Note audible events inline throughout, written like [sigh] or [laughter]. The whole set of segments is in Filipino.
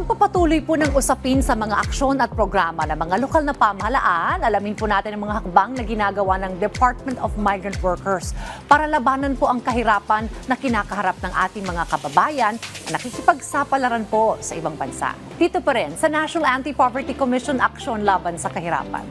pagpapatuloy po ng usapin sa mga aksyon at programa ng mga lokal na pamahalaan, alamin po natin ang mga hakbang na ginagawa ng Department of Migrant Workers para labanan po ang kahirapan na kinakaharap ng ating mga kababayan na nakikipagsapalaran po sa ibang bansa. Dito pa rin sa National Anti-Poverty Commission Aksyon Laban sa Kahirapan.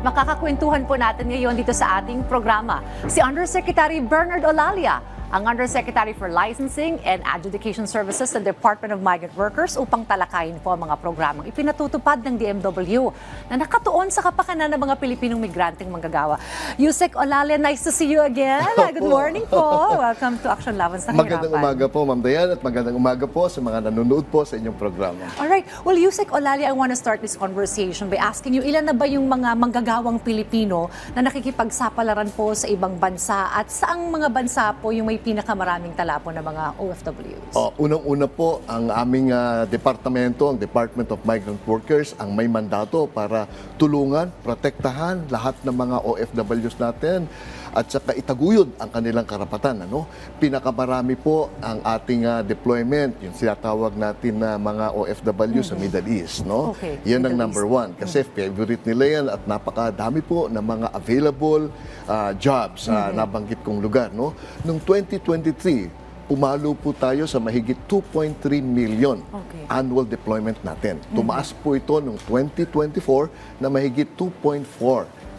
At makakakwentuhan po natin ngayon dito sa ating programa si Undersecretary Bernard Olalia, ang Undersecretary for Licensing and Adjudication Services sa Department of Migrant Workers upang talakayin po ang mga programang ipinatutupad ng DMW na nakatuon sa kapakanan ng mga Pilipinong migranteng manggagawa. Yusek Olalia, nice to see you again. [laughs] Good morning po. Welcome to Action Laban sa Kahirapan. Magandang umaga po, Ma'am Dayan, at magandang umaga po sa mga nanonood po sa inyong programa. Alright. Well, Yusek Olali, I want to start this conversation by asking you, ilan na ba yung mga manggagawang Pilipino na nakikipagsapalaran po sa ibang bansa at saang mga bansa po yung may pinakamaraming tala po ng mga OFWs? Oh, unang-una po, ang aming ah, departamento, ang Department of Migrant Workers, ang may mandato para tulungan, protektahan lahat ng mga OFWs natin at saka itaguyod ang kanilang karapatan. Ano? Pinakamarami po ang ating ah, deployment, yung sinatawag natin na mga OFW sa Middle East. No? Okay, Yan ang Middle number one. Kasi favorite nila yan at napakadami po ng mga available ah, jobs sa nabanggit kong lugar. No? Noong 2023, pumalo po tayo sa mahigit 2.3 million Okay. annual deployment natin. Tumaas po ito noong 2024 na mahigit 2.4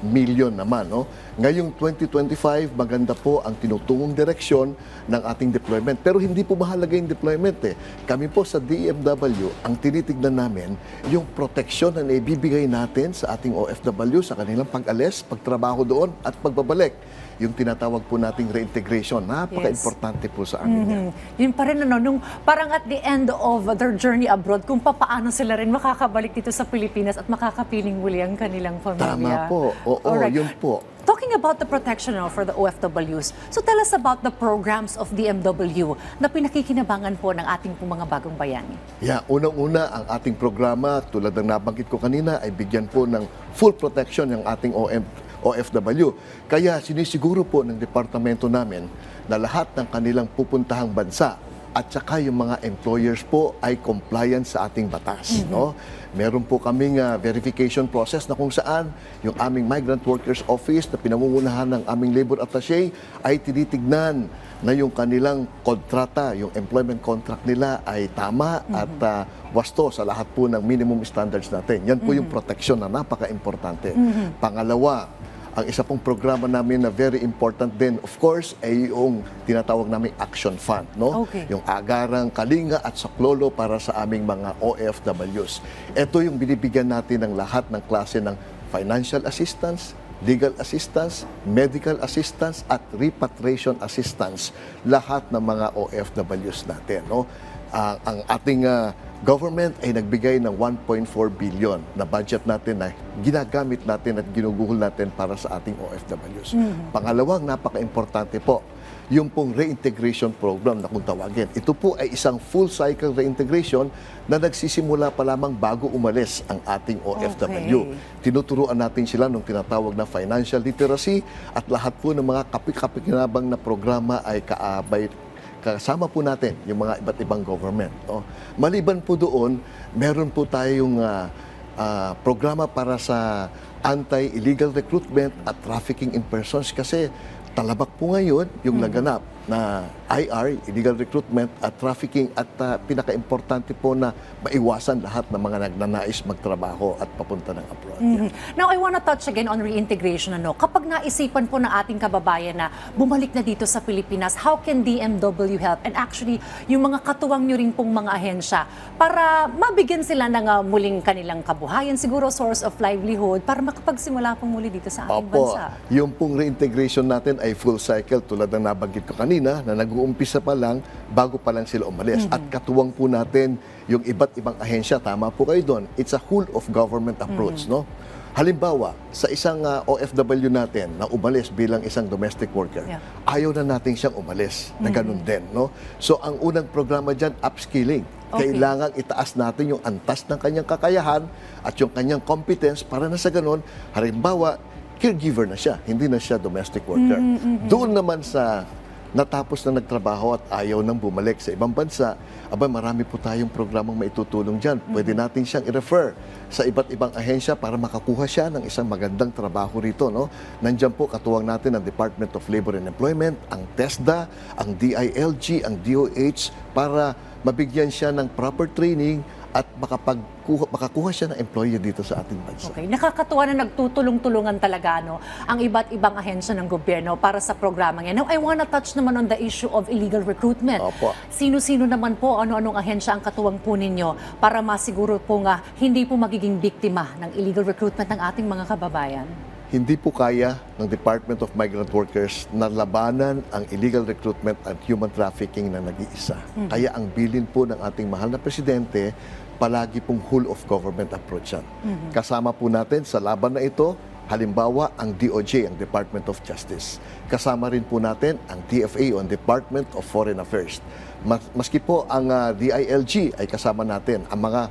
million naman. No? Ngayong 2025, maganda po ang tinutungong direksyon ng ating deployment. Pero hindi po mahalaga yung deployment. Eh. Kami po sa DMW, ang tinitignan namin, yung proteksyon na naibibigay natin sa ating OFW sa kanilang pag-alis, pagtrabaho doon at pagbabalik. Yung tinatawag po nating reintegration. Napaka-importante po sa amin yan. Hmm. Yun pa rin ano, nung parang at the end of their journey abroad, kung papaano sila rin makakabalik dito sa Pilipinas at makakapiling muli ang kanilang pamilya. Tama po. Oo, Alright. yun po. Talking about the protection now for the OFWs, so tell us about the programs of DMW na pinakikinabangan po ng ating po mga bagong bayani. Yeah, unang-una ang ating programa tulad ng nabanggit ko kanina ay bigyan po ng full protection ng ating OM, OFW. Kaya sinisiguro po ng departamento namin na lahat ng kanilang pupuntahang bansa at saka yung mga employers po ay compliant sa ating batas, no? Meron po kaming ah, verification process na kung saan yung aming Migrant Workers Office na pinangungunahan ng aming labor attaché ay tinitignan na yung kanilang kontrata, yung employment contract nila ay tama at ah, wasto sa lahat po ng minimum standards natin. Yan po yung protection na napaka-importante. Pangalawa, ang isa pong programa namin na very important din, of course, ay yung tinatawag naming Action Fund. No? Okay. Yung agarang kalinga at saklolo para sa aming mga OFWs. Ito yung binibigyan natin ng lahat ng klase ng financial assistance, legal assistance, medical assistance, at repatriation assistance. Lahat ng mga OFWs natin. No? Ah, ang ating ah, government ay nagbigay ng 1.4 billion na budget natin na ginagamit natin at ginuguhol natin para sa ating OFWs. Pangalawang napaka-importante po, yung pong reintegration program na kung tawagin. Ito po ay isang full cycle reintegration na nagsisimula pa lamang bago umalis ang ating OFW. Tinuturuan natin sila ng tinatawag na financial literacy at lahat po ng mga kapik-kapikinabang na programa ay kaabay kasama po natin yung mga iba't ibang government. No? Maliban po doon, meron po tayong ah, ah, programa para sa anti-illegal recruitment at trafficking in persons kasi talabak po ngayon yung laganap na IR, illegal recruitment at trafficking at ah, pinaka-importante po na maiwasan lahat ng mga nagnanais magtrabaho at papunta ng abroad. Mhm. Now, I want to touch again on reintegration. Ano? Kapag naisipan po ng ating kababayan na bumalik na dito sa Pilipinas, how can DMW help? And actually, yung mga katuwang nyo rin pong mga ahensya para mabigyan sila ng ah, muling kanilang kabuhayan, siguro source of livelihood, para makapagsimula po muli dito sa ating Opo, bansa. yung pong reintegration natin ay full cycle tulad ng nabanggit ko kanina na nag-uumpisa pa lang bago pa lang sila umalis. At katuwang po natin yung iba't ibang ahensya. Tama po kayo doon. It's a whole of government approach, no? Halimbawa, sa isang ah, OFW natin na umalis bilang isang domestic worker, Yeah. ayaw na natin siyang umalis na ganun din, no? So, ang unang programa dyan, upskilling. Okay. Kailangan itaas natin yung antas ng kanyang kakayahan at yung kanyang competence para na sa ganun, halimbawa, caregiver na siya, hindi na siya domestic worker. Doon naman sa natapos na nagtrabaho at ayaw nang bumalik sa ibang bansa, aba marami po tayong programang maitutulong dyan. Pwede natin siyang i-refer sa iba't ibang ahensya para makakuha siya ng isang magandang trabaho rito. No? Nandyan po katuwang natin ang Department of Labor and Employment, ang TESDA, ang DILG, ang DOH para mabigyan siya ng proper training at makapagkuha, makakuha siya ng employee dito sa ating bansa. Okay, nakakatuwa na nagtutulong-tulungan talaga no, ang iba't ibang ahensya ng gobyerno para sa programang yan. Now, I wanna touch naman on the issue of illegal recruitment. Opo. Sino-sino naman po, ano-anong ahensya ang katuwang po ninyo para masiguro po nga hindi po magiging biktima ng illegal recruitment ng ating mga kababayan? Hindi po kaya ng Department of Migrant Workers na labanan ang illegal recruitment at human trafficking na nag-iisa. Kaya ang bilin po ng ating mahal na presidente, palagi pong whole of government approach yan. Kasama po natin sa laban na ito, halimbawa ang DOJ, ang Department of Justice. Kasama rin po natin ang DFA o ang Department of Foreign Affairs. Mas, maski po ang ah, DILG ay kasama natin. Ang mga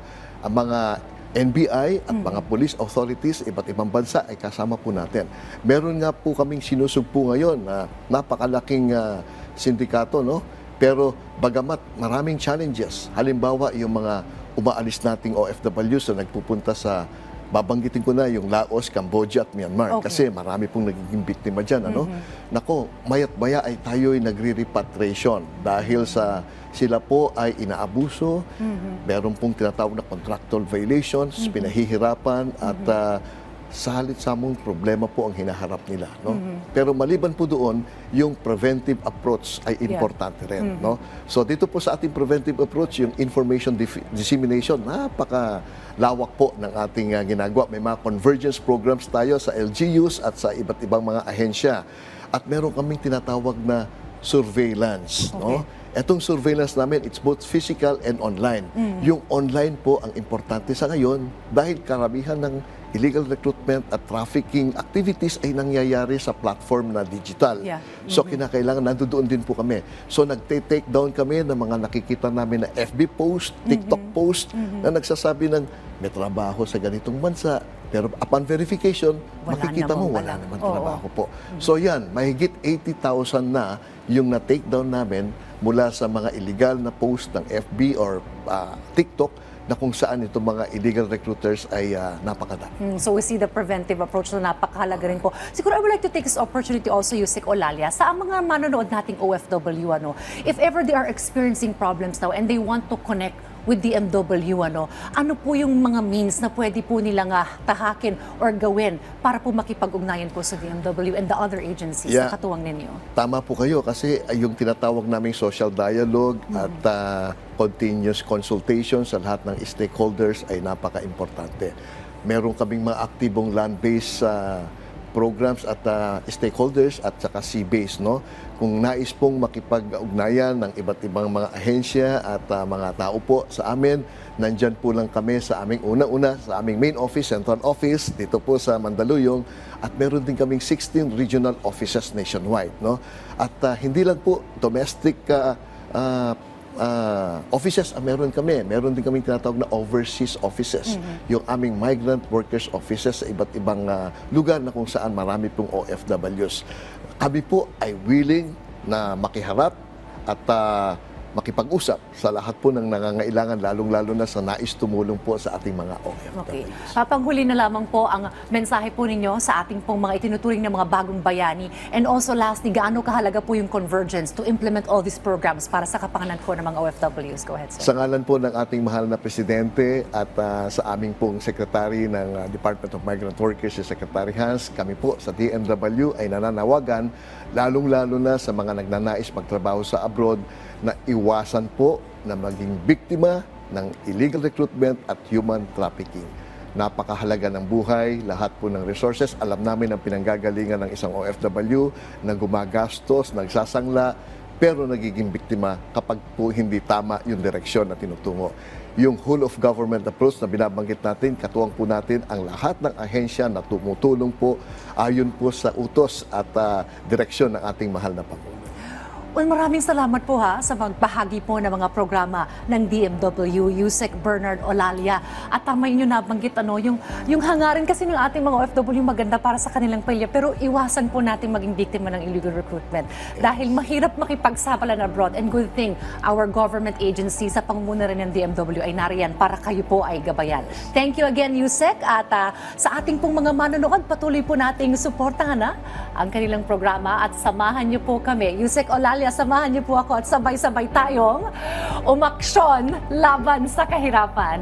ang mga NBI at mga police authorities, iba't ibang bansa ay kasama po natin. Meron nga po kaming sinusugpo ngayon na napakalaking ah, sindikato, no? Pero bagamat maraming challenges, halimbawa yung mga umaalis nating OFWs na nagpupunta sa babanggitin ko na yung Laos, Cambodia at Myanmar Okay. kasi marami pong nagiging biktima dyan. Ano? Nako, mayat maya ay tayo'y nagre-repatriation dahil sa sila po ay inaabuso, meron pong tinatawag na contractual violations, pinahihirapan at ah, salit sa mong problema po ang hinaharap nila. No? Pero maliban po doon, yung preventive approach ay importante rin. No? So dito po sa ating preventive approach, yung information dissemination, napaka lawak po ng ating ah, ginagawa. May mga convergence programs tayo sa LGUs at sa iba't ibang mga ahensya. At meron kaming tinatawag na surveillance. No? Etong surveillance namin, it's both physical and online. Yung online po ang importante sa ngayon dahil karamihan ng illegal recruitment at trafficking activities ay nangyayari sa platform na digital. Yeah. So kinakailangan nandoon din po kami. So nagte-take down kami ng mga nakikita namin na FB post, TikTok post na nagsasabi ng may trabaho sa ganitong bansa. Pero upon verification, Wala makikita mo wala naman Oo. trabaho po. So yan, mahigit 80,000 na yung na-take down namin mula sa mga illegal na post ng FB or ah, TikTok na kung saan itong mga illegal recruiters ay ah, napakadami. Mm, so we see the preventive approach na napakahalaga rin po. Siguro I would like to take this opportunity also, Yusik Olalia, sa mga manonood nating OFW, ano, if ever they are experiencing problems now and they want to connect with DMW, ano, ano po yung mga means na pwede po nilang ah, tahakin or gawin para po makipag-ugnayan po sa DMW and the other agencies Yeah. na katuwang ninyo? Tama po kayo kasi ay, yung tinatawag naming social dialogue at ah, continuous consultation sa lahat ng stakeholders ay napaka-importante. Meron kaming mga aktibong land-based ah, programs at ah, stakeholders at saka sea-based. No? Kung nais pong makipag-ugnayan ng iba't ibang mga ahensya at ah, mga tao po sa amin, nandyan po lang kami sa aming una-una, sa aming main office, central office, dito po sa Mandaluyong. At meron din kaming 16 regional offices nationwide. No? At ah, hindi lang po domestic ah, ah, ah, offices ang meron kami. Meron din kaming tinatawag na overseas offices. Yung aming migrant workers offices sa iba't ibang ah, lugar na kung saan marami pong OFWs. Kami po ay willing na makiharap at ah, makipag-usap sa lahat po ng nangangailangan, lalong-lalo na sa nais tumulong po sa ating mga OFWs. Okay. Papanghuli na lamang po ang mensahe po ninyo sa ating pong mga itinuturing na mga bagong bayani. And also lastly, gaano kahalaga po yung convergence to implement all these programs para sa kapanganan po ng mga OFWs? Go ahead, sir. Sa ngalan po ng ating mahal na Presidente at ah, sa aming pong Secretary ng ah, Department of Migrant Workers, si Secretary Hans, kami po sa DMW ay nananawagan, lalong-lalo na sa mga nagnanais magtrabaho sa abroad, na iwasan po na maging biktima ng illegal recruitment at human trafficking. Napakahalaga ng buhay, lahat po ng resources. Alam namin ang pinanggagalingan ng isang OFW na gumagastos, nagsasangla, pero nagiging biktima kapag po hindi tama yung direksyon na tinutungo. Yung whole of government approach na binabanggit natin, katuwang po natin ang lahat ng ahensya na tumutulong po ayon po sa utos at ah, direksyon ng ating mahal na Pangulo. Well, maraming salamat po ha sa magbahagi po ng mga programa ng DMW, Yusek Bernard Olalia. At tama yung nabanggit, ano, yung, yung hangarin kasi ng ating mga OFW maganda para sa kanilang pamilya. Pero iwasan po natin maging biktima ng illegal recruitment. Dahil mahirap makipagsapalan abroad. And good thing, our government agency sa pangunguna rin ng DMW ay nariyan para kayo po ay gabayan. Thank you again, Yusek. At ah, sa ating pong mga manonood, patuloy po nating suportahan ha, ang kanilang programa at samahan niyo po kami. Yusek Olalia, samahan niyo po ako at sabay-sabay tayong umaksyon laban sa kahirapan.